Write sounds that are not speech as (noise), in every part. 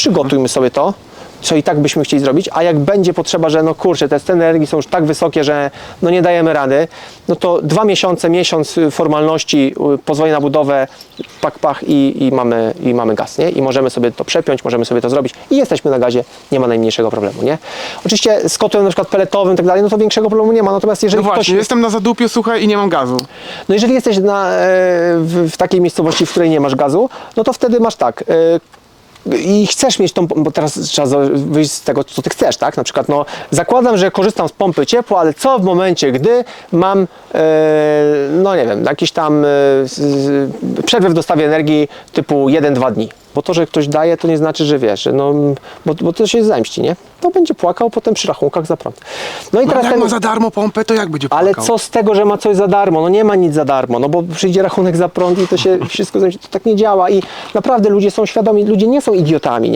przygotujmy sobie to, co i tak byśmy chcieli zrobić, a jak będzie potrzeba, że no kurczę, te ceny energii są już tak wysokie, że no nie dajemy rady, no to dwa miesiące, miesiąc y, formalności, y, pozwoli na budowę, pak, pach i, i, mamy, i mamy gaz, nie? I możemy sobie to przepiąć, możemy sobie to zrobić i jesteśmy na gazie, nie ma najmniejszego problemu, nie? Oczywiście z kotłem na przykład peletowym i tak dalej, no to większego problemu nie ma, natomiast jeżeli No ktoś... właśnie, jestem na zadupie, słuchaj, i nie mam gazu. No jeżeli jesteś na, e, w, w takiej miejscowości, w której nie masz gazu, no to wtedy masz tak. E, I chcesz mieć tą, bo teraz trzeba wyjść z tego, co ty chcesz, tak? Na przykład, no, zakładam, że korzystam z pompy ciepła, ale co w momencie, gdy mam, e, no nie wiem, jakiś tam e, z, z, przerwę w dostawie energii typu 1-2 dni. Bo to, że ktoś daje, to nie znaczy, że wiesz, no, bo, bo to się zemści, nie? To będzie płakał potem przy rachunkach za prąd. No i No, teraz jak ten, ma za darmo pompę, to jak będzie ale płakał? co z tego, że ma coś za darmo? No nie ma nic za darmo, no bo przyjdzie rachunek za prąd i to się (laughs) wszystko zemści. To tak nie działa i naprawdę ludzie są świadomi, ludzie nie są idiotami.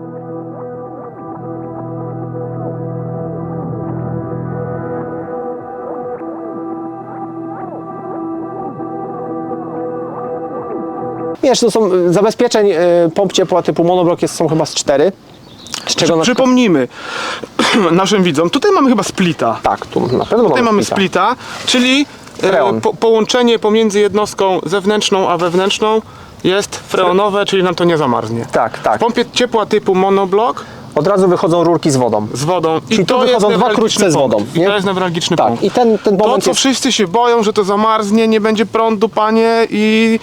Wiesz, to są y, zabezpieczeń y, pomp ciepła typu monoblok jest, są chyba z cztery. Z czego Przypomnijmy (clears throat) naszym widzom, tutaj mamy chyba splita. tak, tu na pewno Tutaj mamy splita. splita, czyli Freon. po, połączenie pomiędzy jednostką zewnętrzną a wewnętrzną jest freonowe, czyli nam to nie zamarznie. Tak, tak. W pompie ciepła typu monoblok Od razu wychodzą rurki z wodą. z wodą Czyli i tu to jest wychodzą dwa newralgiczny krótce z punkt. wodą, I nie? to jest newralgiczny Tak, punkt. i ten, ten To, moment co jest... wszyscy się boją, że to zamarznie, nie będzie prądu, panie, i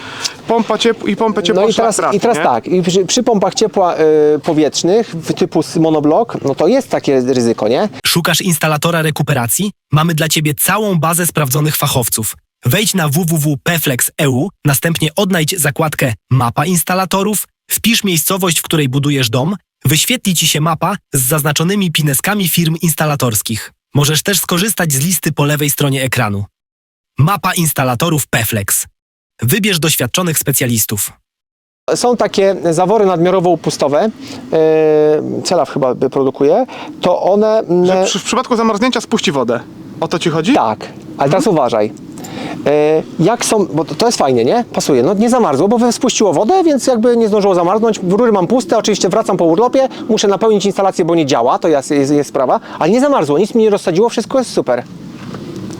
pompa ciep i pompę ciepła No i teraz, trafi, i teraz nie? tak, i przy, przy pompach ciepła y, powietrznych w typu s- monoblok, no to jest takie ryzyko, nie? Szukasz instalatora rekuperacji? Mamy dla Ciebie całą bazę sprawdzonych fachowców. Wejdź na www.peflex.eu, następnie odnajdź zakładkę Mapa instalatorów, wpisz miejscowość, w której budujesz dom, wyświetli Ci się mapa z zaznaczonymi pineskami firm instalatorskich. Możesz też skorzystać z listy po lewej stronie ekranu. Mapa instalatorów Peflex. Wybierz doświadczonych specjalistów. Są takie zawory nadmiarowo-upustowe, y, Celaw chyba by produkuje, to one... Że mm, przy, w przypadku zamarznięcia spuści wodę. O to ci chodzi? Tak, ale teraz uważaj. E, Jak są, bo to jest fajnie, nie? Pasuje. No nie zamarzło, bo spuściło wodę, więc jakby nie zdążyło zamarznąć. Rury mam puste, oczywiście wracam po urlopie, muszę napełnić instalację, bo nie działa, to jest, jest, jest sprawa, ale nie zamarzło, nic mi nie rozsadziło, wszystko jest super.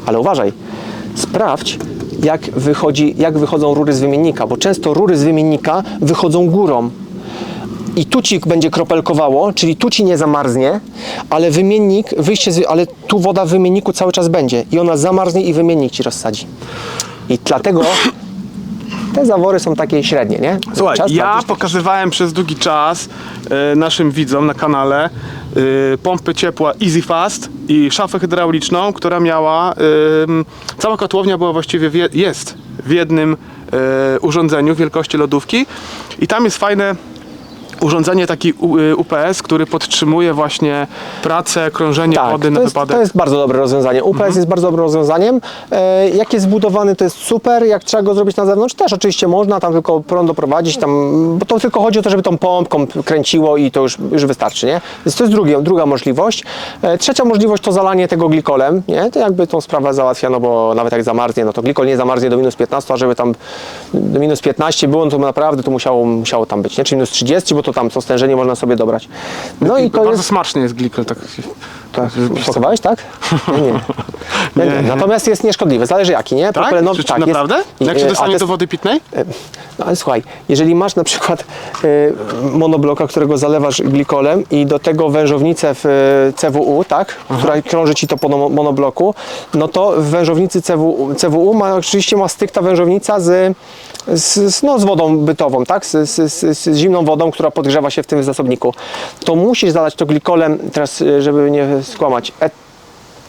Ale uważaj, sprawdź, jak, wychodzi, jak wychodzą rury z wymiennika, bo często rury z wymiennika wychodzą górą. I tu ci będzie kropelkowało, czyli tu ci nie zamarznie, ale wymiennik, wyjście z, ale tu woda w wymienniku cały czas będzie i ona zamarznie i wymiennik ci rozsadzi. I dlatego te zawory są takie średnie, nie? Słuchaj, Czas ja sprawdzić. pokazywałem przez długi czas e, naszym widzom na kanale e, pompy ciepła Easy Fast i szafę hydrauliczną, która miała, em, cała kotłownia była właściwie, w je, jest w jednym e, urządzeniu wielkości lodówki i tam jest fajne urządzenie taki U- y, UPS, który podtrzymuje właśnie pracę, krążenie Tak, wody to na jest, wypadek. to jest bardzo dobre rozwiązanie. UPS Mhm. jest bardzo dobrym rozwiązaniem. E, jak jest zbudowany, to jest super. Jak trzeba go zrobić na zewnątrz, też oczywiście można tam tylko prąd doprowadzić, tam, bo to tylko chodzi o to, żeby tą pompką kręciło i to już, już wystarczy, nie? Więc to jest drugi, druga możliwość. E, trzecia możliwość to zalanie tego glikolem, nie? To jakby tą sprawę załatwiano, bo nawet jak zamarznie, no to glikol nie zamarznie do minus 15, a żeby tam do minus 15 było, no to naprawdę to musiało, musiało tam być, nie? Czy minus 30, bo to tam to stężenie można sobie dobrać. No i to Bardzo jest... smaczny jest glikol, tak. Tak, smakowałeś, tak? (laughs) Nie, nie. Natomiast jest nieszkodliwy, zależy jaki, nie? Tak? Propylenowy- Czy, czy tak, naprawdę? Jest, Jak się e, a dostanie do wody pitnej? no ale słuchaj, jeżeli masz na przykład e, monobloka, którego zalewasz glikolem i do tego wężownicę w e, CWU, tak, która krąży ci to po no- monobloku, no to w wężownicy CWU, CWU ma, oczywiście ma styk ta wężownica z, z, z, no, z wodą bytową, tak, z, z, z, z zimną wodą, która podgrzewa się w tym zasobniku. To musisz zalać to glikolem, teraz e, żeby nie skłamać.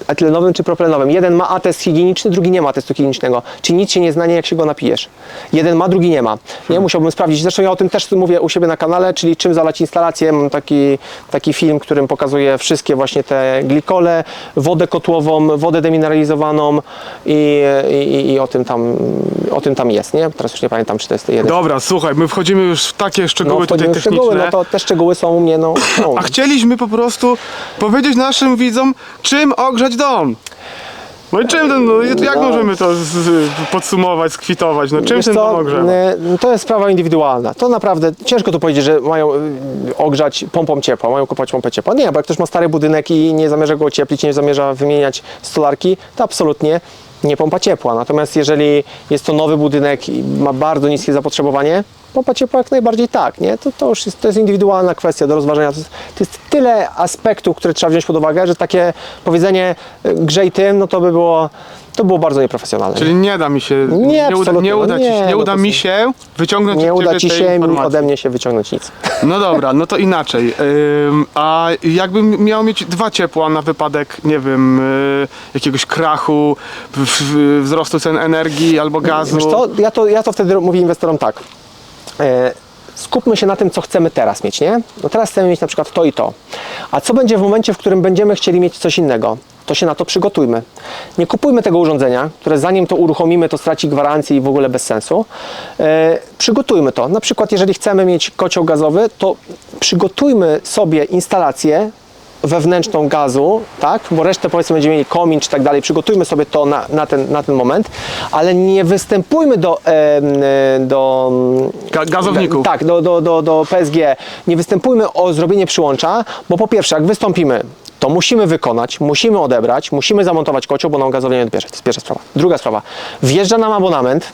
Etylenowym czy proplenowym. Jeden ma atest higieniczny, drugi nie ma atestu higienicznego. Czyli nic się nie znanie, jak się go napijesz. Jeden ma, drugi nie ma. Nie, musiałbym sprawdzić. Zresztą ja o tym też mówię u siebie na kanale, czyli czym zalać instalację. Mam taki, taki film, którym pokazuję wszystkie właśnie te glikole, wodę kotłową, wodę demineralizowaną i, i, i o, tym tam, o tym tam jest, nie? Teraz już nie pamiętam, czy to jest jeden. Dobra, słuchaj, my wchodzimy już w takie szczegóły no, tutaj techniczne. szczegóły, no to te szczegóły są u mnie, no, no A chcieliśmy po prostu powiedzieć naszym widzom, czym ogrzać dom. No i czym ten, no, jak No. możemy to z, z, podsumować, skwitować? No czym Wiesz ten co, dom ogrzewa? e, To jest sprawa indywidualna. To naprawdę ciężko tu powiedzieć, że mają e, ogrzać pompą ciepła, mają kupować pompę ciepła. Nie, bo jak ktoś ma stary budynek i nie zamierza go ocieplić, nie zamierza wymieniać stolarki, to absolutnie nie pompa ciepła. Natomiast jeżeli jest to nowy budynek i ma bardzo niskie zapotrzebowanie, pompa ciepła jak najbardziej tak, nie? To, to już jest, to jest indywidualna kwestia do rozważenia. To jest, to jest tyle aspektów, które trzeba wziąć pod uwagę, że takie powiedzenie e, grzej tym, no to by było, to było bardzo nieprofesjonalne. Czyli nie da mi się, Nie, nie, uda, absolutnie, nie no uda, ci, nie, się- nie no uda to mi są- się wyciągnąć nie od uda ciebie ci tej się informacji. ode mnie się wyciągnąć nic. No dobra, no to inaczej. Ym, a jakbym miał mieć dwa ciepła na wypadek, nie wiem, y, jakiegoś krachu, w, w, wzrostu cen energii albo gazu. Wiesz co, ja to, ja to wtedy mówię inwestorom tak. E, skupmy się na tym, co chcemy teraz mieć, nie? No teraz chcemy mieć na przykład to i to. A co będzie w momencie, w którym będziemy chcieli mieć coś innego? To się na to przygotujmy. Nie kupujmy tego urządzenia, które zanim to uruchomimy, to straci gwarancję i w ogóle bez sensu. E, przygotujmy to. Na przykład, jeżeli chcemy mieć kocioł gazowy, to przygotujmy sobie instalację wewnętrzną gazu, tak? Bo resztę powiedzmy będziemy mieli komin czy tak dalej, przygotujmy sobie to na, na, ten, na ten moment, ale nie występujmy do, e, do Ga- gazowników. tak, do, do, do, do PSG, nie występujmy o zrobienie przyłącza, bo po pierwsze, jak wystąpimy, to musimy wykonać, musimy odebrać, musimy zamontować kocioł, bo nam gazownia nie odbierze. To jest pierwsza sprawa. Druga sprawa, wjeżdża nam abonament,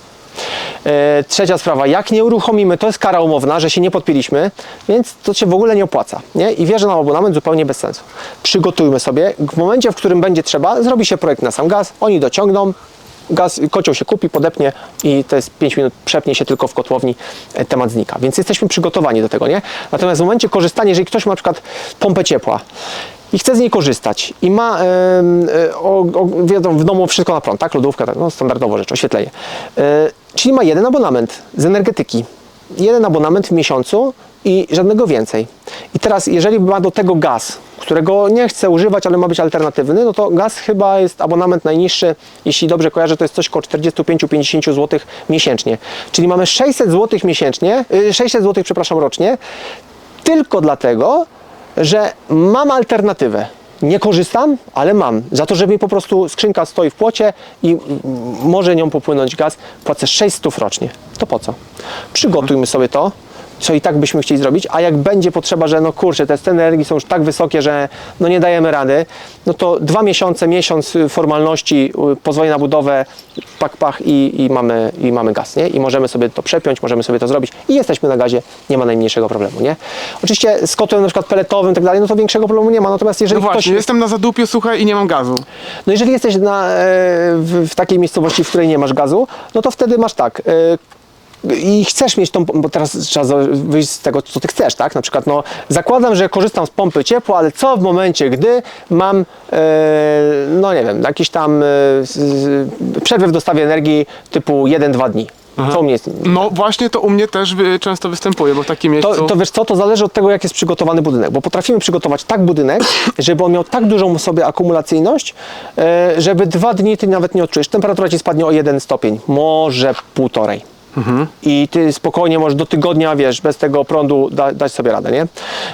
trzecia sprawa, jak nie uruchomimy, to jest kara umowna, że się nie podpiliśmy, więc to się w ogóle nie opłaca. Nie? I wierzę na abonament zupełnie bez sensu. Przygotujmy sobie, w momencie, w którym będzie trzeba, zrobi się projekt na sam gaz, oni dociągną, gaz, kocioł się kupi, podepnie i to jest 5 minut, przepnie się tylko w kotłowni, e, temat znika. Więc jesteśmy przygotowani do tego, nie? Natomiast w momencie korzystania, jeżeli ktoś ma na przykład pompę ciepła, i chce z niej korzystać i ma em, e, o, o, wiadomo, w domu wszystko na prąd, tak? Lodówka, tak, no, standardowo rzecz, oświetlenie. E, czyli ma jeden abonament z energetyki. Jeden abonament w miesiącu i żadnego więcej. I teraz, jeżeli ma do tego gaz, którego nie chce używać, ale ma być alternatywny, no to gaz chyba jest abonament najniższy, jeśli dobrze kojarzę, to jest coś koło 45-50 zł miesięcznie. Czyli mamy 600 zł miesięcznie, y, 600 zł, przepraszam, rocznie, tylko dlatego, że mam alternatywę. Nie korzystam, ale mam. Za to, że mi po prostu skrzynka stoi w płocie i może nią popłynąć gaz, płacę 600 rocznie. To po co? Przygotujmy sobie to, co i tak byśmy chcieli zrobić, a jak będzie potrzeba, że no kurczę, te ceny energii są już tak wysokie, że no nie dajemy rady, no to dwa miesiące, miesiąc y, formalności, y, pozwolenie na budowę, pak, pach i, i, mamy, i mamy gaz, nie? I możemy sobie to przepiąć, możemy sobie to zrobić i jesteśmy na gazie, nie ma najmniejszego problemu, nie? Oczywiście z kotłem na przykład peletowym i tak dalej, no to większego problemu nie ma, natomiast jeżeli No ktoś... właśnie, jestem na zadupiu, słuchaj, i nie mam gazu. No jeżeli jesteś na, e, w, w takiej miejscowości, w której nie masz gazu, no to wtedy masz tak. E, i chcesz mieć tą, bo teraz trzeba wyjść z tego, co ty chcesz, tak? Na przykład, no, zakładam, że korzystam z pompy ciepła, ale co w momencie, gdy mam, e, no nie wiem, jakiś tam e, z, z, przerwę w dostawie energii typu 1-2 dni. Co u mnie jest? No właśnie to u mnie też wy, często występuje, bo w takim miejscu... To, to wiesz co, to zależy od tego, jak jest przygotowany budynek, bo potrafimy przygotować tak budynek, (coughs) żeby on miał tak dużą sobie akumulacyjność, e, żeby dwa dni ty nawet nie odczujesz. Temperatura ci spadnie o jeden stopień, może półtorej. I ty spokojnie możesz do tygodnia, wiesz, bez tego prądu da, dać sobie radę, nie?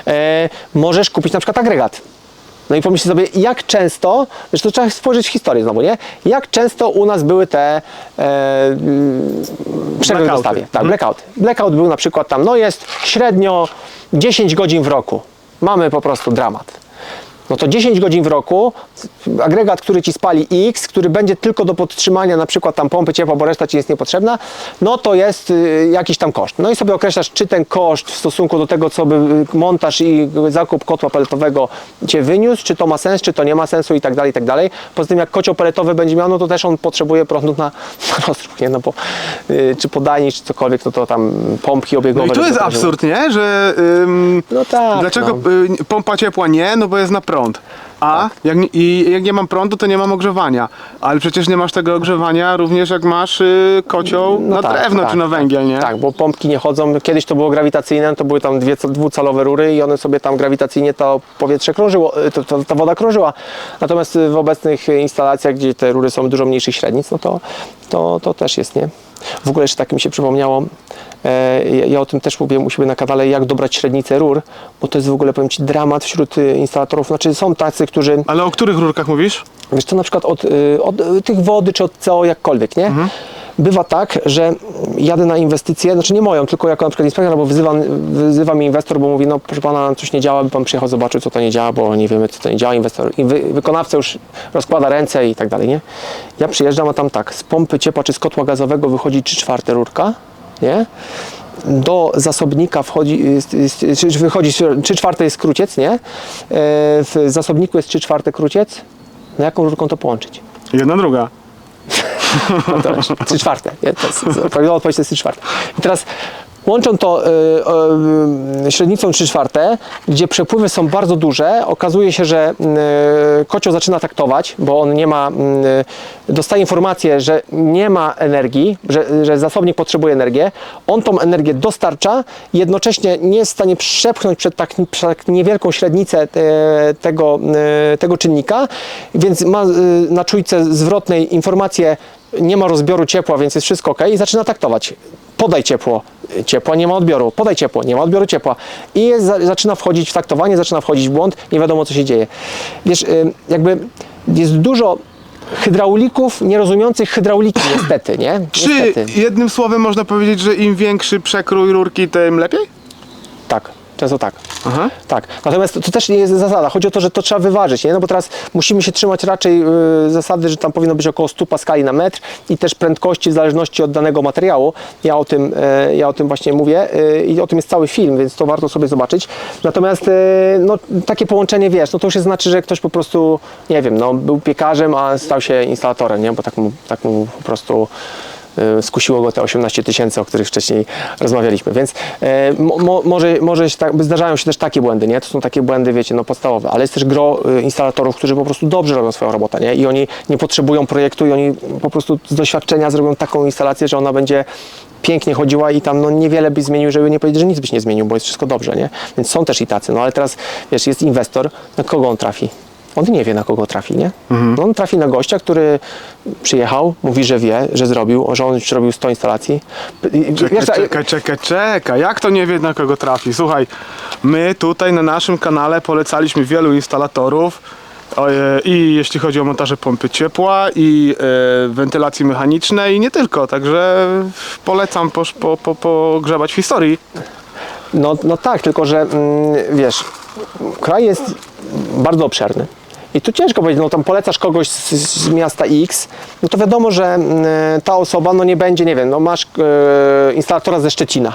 E, możesz kupić na przykład agregat. No i pomyśl sobie, jak często, wiesz, to trzeba spojrzeć w historię znowu, nie? Jak często u nas były te e, przerwy w Blackouty. dostawie. Tak, blackout. Blackout był na przykład tam, no jest średnio 10 godzin w roku. Mamy po prostu dramat. No to 10 godzin w roku, agregat, który ci spali X, który będzie tylko do podtrzymania na przykład tam pompy ciepła, bo reszta ci jest niepotrzebna, no to jest y, jakiś tam koszt. No i sobie określasz, czy ten koszt w stosunku do tego, co by y, montaż i zakup kotła peletowego cię wyniósł, czy to ma sens, czy to nie ma sensu i tak dalej, i tak dalej. Poza tym jak kocioł peletowy będzie miał, no to też on potrzebuje prądu na, (laughs) na rozruch, nie? No bo y, czy podajnik, czy cokolwiek, no to tam pompki No obiegowe. i tu jest absurd, nie? Że ym, No tak, dlaczego no. y, pompa ciepła nie? No bo jest na prąd. A Tak. jak, nie- i jak nie mam prądu, to nie mam ogrzewania. Ale przecież nie masz tego ogrzewania również jak masz y, kocioł No na tak, drewno tak, czy na węgiel, nie? Tak, bo pompki nie chodzą. Kiedyś to było grawitacyjne, to były tam dwie, dwucalowe rury i one sobie tam grawitacyjnie to powietrze krążyło, y, to, to, ta woda krążyła. Natomiast y, w obecnych instalacjach, gdzie te rury są dużo mniejszych średnic, no to, to, to też jest, nie? W ogóle jeszcze tak mi się przypomniało, e, ja, ja o tym też mówiłem u siebie na kanale, jak dobrać średnicę rur, bo to jest w ogóle, powiem Ci, dramat wśród y, instalatorów. Znaczy są tacy którzy, Ale o których rurkach mówisz? wiesz co, na przykład od, y, od y, tych wody, czy od CO, jakkolwiek, nie? Bywa tak, że jadę na inwestycję, znaczy nie moją, tylko jako na przykład inspektor, albo wyzywa, wyzywa mnie inwestor, bo mówi, no proszę pana, coś nie działa, by pan przyjechał, zobaczył, co to nie działa, bo nie wiemy, co to nie działa. Inwestor, i wy, wykonawca już rozkłada ręce i tak dalej, nie? Ja przyjeżdżam, a tam tak, z pompy ciepła czy z kotła gazowego wychodzi 3 czwarte rurka, nie? Do zasobnika wchodzi, czy wychodzi 3 czwarte jest kruciec, nie? E, W zasobniku jest 3 czwarte kruciec. Na jaką rurką to połączyć? Jedna, druga. (laughs) No to jest trzy czwarte. Nie? To jest, odpowiedź to jest trzy czwarte. I teraz łączą to y, y, średnicą 3 czwarte, gdzie przepływy są bardzo duże. Okazuje się, że y, kocioł zaczyna taktować, bo on nie ma, y, dostaje informację, że nie ma energii, że, że zasobnik potrzebuje energię. On tą energię dostarcza, jednocześnie nie jest w stanie przepchnąć przed tak, przed tak niewielką średnicę e, tego, tego czynnika, więc ma na czujce zwrotnej informację, nie ma rozbioru ciepła, więc jest wszystko ok i zaczyna taktować. Podaj ciepło, ciepła nie ma odbioru, podaj ciepło, nie ma odbioru ciepła. I jest, za- zaczyna wchodzić w taktowanie, zaczyna wchodzić w błąd, nie wiadomo co się dzieje. Wiesz, y, jakby jest dużo hydraulików nierozumiejących hydrauliki (clears throat) niestety, nie? Czy Niestety. jednym słowem można powiedzieć, że im większy przekrój rurki, tym lepiej? Tak, często tak. Aha. Tak, natomiast to też nie jest zasada. Chodzi o to, że to trzeba wyważyć, nie? No bo teraz musimy się trzymać raczej y, zasady, że tam powinno być około 100 paskali na metr i też prędkości w zależności od danego materiału. Ja o tym, y, ja o tym właśnie mówię y, i o tym jest cały film, więc to warto sobie zobaczyć. Natomiast y, no, takie połączenie, wiesz, no to już znaczy, że ktoś po prostu, nie wiem, no był piekarzem, a stał się instalatorem, nie? Bo tak mu, tak mu po prostu skusiło go te 18 tysięcy, o których wcześniej rozmawialiśmy, więc e, mo, mo, może, może się tak, zdarzają się też takie błędy, nie? To są takie błędy, wiecie, no podstawowe, ale jest też gro y, instalatorów, którzy po prostu dobrze robią swoją robotę, nie? I oni nie potrzebują projektu i oni po prostu z doświadczenia zrobią taką instalację, że ona będzie pięknie chodziła i tam no niewiele byś zmienił, żeby nie powiedzieć, że nic byś nie zmienił, bo jest wszystko dobrze, nie? Więc są też i tacy, no ale teraz, wiesz, jest inwestor, na kogo on trafi? On nie wie, na kogo trafi, nie? No on trafi na gościa, który przyjechał, mówi, że wie, że zrobił, że on już robił 100 instalacji. I- Czekaj, wiesz, czekaj, czekaj, czekaj. Jak to nie wie, na kogo trafi? Słuchaj, my tutaj na naszym kanale polecaliśmy wielu instalatorów. o, e, I jeśli chodzi o montaże pompy ciepła i e, wentylacji mechanicznej i nie tylko, także polecam posz- po, po, pogrzebać w historii. No, no tak, tylko że mm, wiesz, kraj jest bardzo obszerny. I tu ciężko powiedzieć, no tam polecasz kogoś z, z miasta X, no to wiadomo, że mm, ta osoba no nie będzie, nie wiem, no masz e, instalatora ze Szczecina.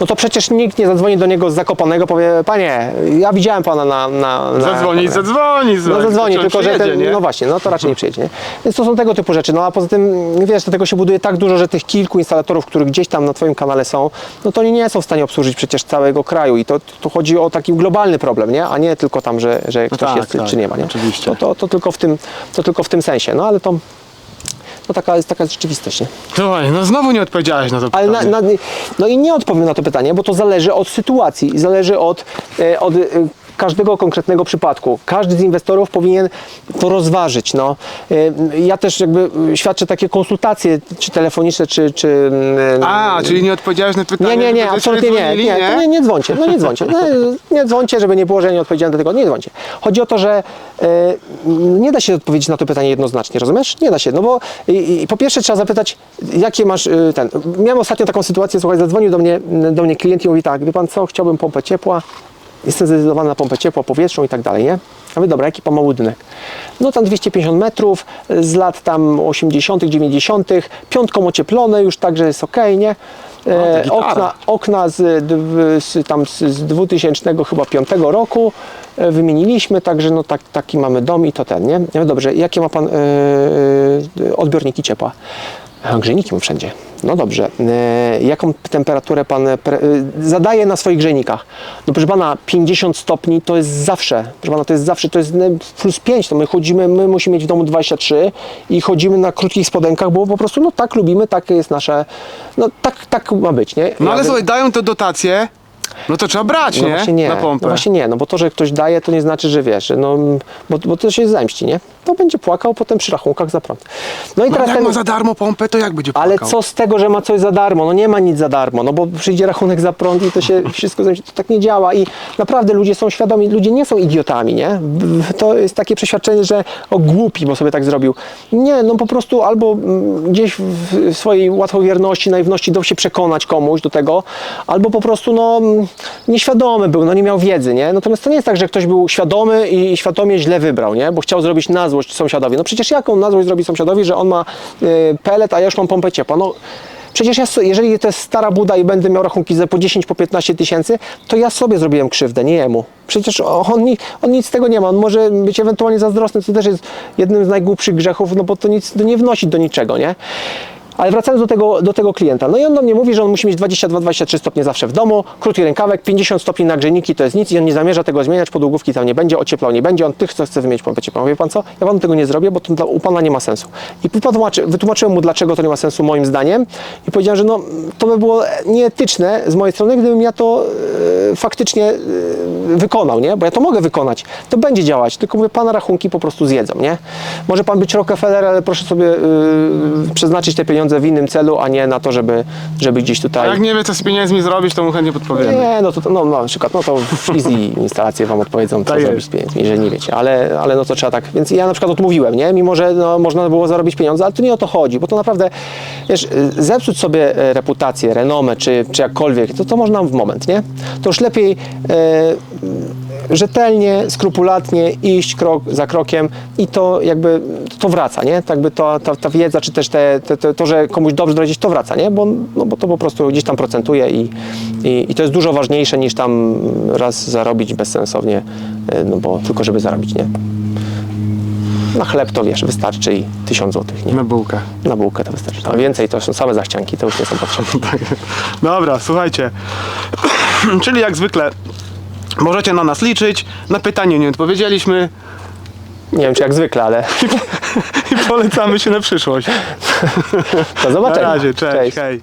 No to przecież nikt nie zadzwoni do niego z Zakopanego, powie, panie, ja widziałem pana na... na, na Zadzwoni, zadzwoni. No zadzwoni, Czy on tylko że ten, nie? no właśnie, no to raczej nie przyjedzie. Nie? Więc to są tego typu rzeczy. No a poza tym, wiesz, do tego się buduje tak dużo, że tych kilku instalatorów, których gdzieś tam na Twoim kanale są, no to oni nie są w stanie obsłużyć przecież całego kraju i to, to chodzi o taki globalny problem, nie? A nie tylko tam, że, że ktoś tak, jest tak, czy nie ma, nie? oczywiście. To, to, to, tylko w tym, to tylko w tym sensie, no ale to, no taka jest taka rzeczywistość, nie? Słuchaj, no znowu nie odpowiedziałeś na to Ale pytanie. na, na, no i nie odpowiem na to pytanie, bo to zależy od sytuacji, zależy od, e, od e, każdego konkretnego przypadku. Każdy z inwestorów powinien to rozważyć. No. E, Ja też jakby świadczę takie konsultacje, czy telefoniczne, czy... czy mm, A, czyli nie odpowiedziałeś na pytanie. nie, nie, nie, absolutnie nie, nie, to nie, nie dzwońcie, no nie dzwońcie, no, nie dzwońcie, żeby nie było, że ja nie odpowiedziałem do tego, nie dzwońcie. Chodzi o to, że nie da się odpowiedzieć na to pytanie jednoznacznie, rozumiesz? Nie da się, no bo i, i, po pierwsze trzeba zapytać, jakie masz ten, miałem ostatnio taką sytuację, słuchaj, zadzwonił do mnie, do mnie klient i mówi tak, wie pan co, chciałbym pompę ciepła, jestem zdecydowany na pompę ciepła powietrzną i tak dalej, nie? Ja mówię, dobra, jaki pan ma budynek? No tam 250 metrów, z lat tam 80., 90., piątką ocieplone już, także jest ok, nie? E, gitara. okna, okna z, z, tam z, z 2000 chyba 5 roku e, wymieniliśmy, także no tak, taki mamy dom i to ten, nie? Ja mówię, dobrze, jakie ma pan e, e, odbiorniki ciepła? A, Grzejniki mam wszędzie. No dobrze. E, jaką temperaturę pan e, zadaje na swoich grzejnikach? No proszę pana, 50 stopni to jest zawsze. Proszę pana, to jest zawsze, to jest ne- plus 5. To my chodzimy, my musimy mieć w domu 23 i chodzimy na krótkich spodenkach, bo po prostu no tak lubimy, takie jest nasze, no tak, tak ma być, nie? No Ja ale wy- słuchaj, dają te dotacje, No to trzeba brać, No nie? właśnie nie, Na no pompę. właśnie nie, no bo to, że ktoś daje, to nie znaczy, że wiesz, no, bo, bo to się zemści, nie? To będzie płakał potem przy rachunkach za prąd. No i No, teraz jak ten, ma za darmo pompę, to jak będzie ale płakał? co z tego, że ma coś za darmo? No nie ma nic za darmo, no bo przyjdzie rachunek za prąd i to się (laughs) wszystko zemści. To tak nie działa i naprawdę ludzie są świadomi, ludzie nie są idiotami, nie? To jest takie przeświadczenie, że o głupi, bo sobie tak zrobił. Nie, no po prostu albo mm, gdzieś w swojej łatwowierności, naiwności dał się przekonać komuś do tego, albo po prostu no nieświadomy był, no nie miał wiedzy, nie? Natomiast to nie jest tak, że ktoś był świadomy i świadomie źle wybrał, nie? Bo chciał zrobić na złość sąsiadowi. No przecież jaką na złość zrobi sąsiadowi, że on ma y, pelet, a ja już mam pompę ciepła? No Przecież ja, jeżeli to jest stara buda i będę miał rachunki za po 10, po 15 tysięcy, to ja sobie zrobiłem krzywdę, nie jemu. Przecież on, on nic z tego nie ma. On może być ewentualnie zazdrosny, co też jest jednym z najgłupszych grzechów, no bo to nic nie wnosi do niczego, nie? Ale wracając do tego, do tego klienta, no i on do mnie mówi, że on musi mieć 22-23 stopnie zawsze w domu, krótki rękawek, 50 stopni na grzejniki to jest nic i on nie zamierza tego zmieniać, podłogówki tam nie będzie, ocieplał nie będzie, on tych, co chce wymienić pompę ciepłą. Wie pan co? Ja panu tego nie zrobię, bo to dla, u pana nie ma sensu. I wytłumaczy, wytłumaczyłem mu, dlaczego to nie ma sensu moim zdaniem i powiedziałem, że no, to by było nieetyczne z mojej strony, gdybym ja to e, faktycznie e, wykonał, nie? Bo ja to mogę wykonać. To będzie działać, tylko mówię, pana rachunki po prostu zjedzą, nie? Może pan być Rockefeller, ale proszę sobie e, przeznaczyć te pieniądze w innym celu, a nie na to, żeby, żeby gdzieś A tutaj... jak nie wie, co z pieniędzmi zrobić, to mu chętnie podpowiemy. Nie, no to no, no, na przykład, no to w Easy instalacje wam odpowiedzą, co Tak jest. zrobić z pieniędzmi, jeżeli nie wiecie, ale, ale no to trzeba tak, więc ja na przykład odmówiłem, nie, mimo że no, można było zarobić pieniądze, ale to nie o to chodzi, bo to naprawdę, wiesz, y, zepsuć sobie e, reputację, renomę, czy, czy jakkolwiek, to to można w moment, nie, to już lepiej e, rzetelnie, skrupulatnie iść krok za krokiem i to jakby, to wraca, nie, tak jakby to, ta, ta wiedza, czy też te, te, to, że komuś dobrze doradzić, to wraca, nie, bo, no, bo to po prostu gdzieś tam procentuje i, i, i to jest dużo ważniejsze niż tam raz zarobić bezsensownie, e, no bo tylko żeby zarobić, nie. Na chleb to wiesz, wystarczy i tysiąc złotych, nie? Na bułkę. Na bułkę to wystarczy. A więcej to są same zachcianki, to już nie są potrzebne. (laughs) Dobra, słuchajcie. (clears throat) Czyli jak zwykle możecie na nas liczyć. Na pytanie nie odpowiedzieliśmy Nie wiem, czy jak zwykle, ale (laughs) i polecamy się na przyszłość. (laughs) do Na zobaczenia. razie, cześć. hej.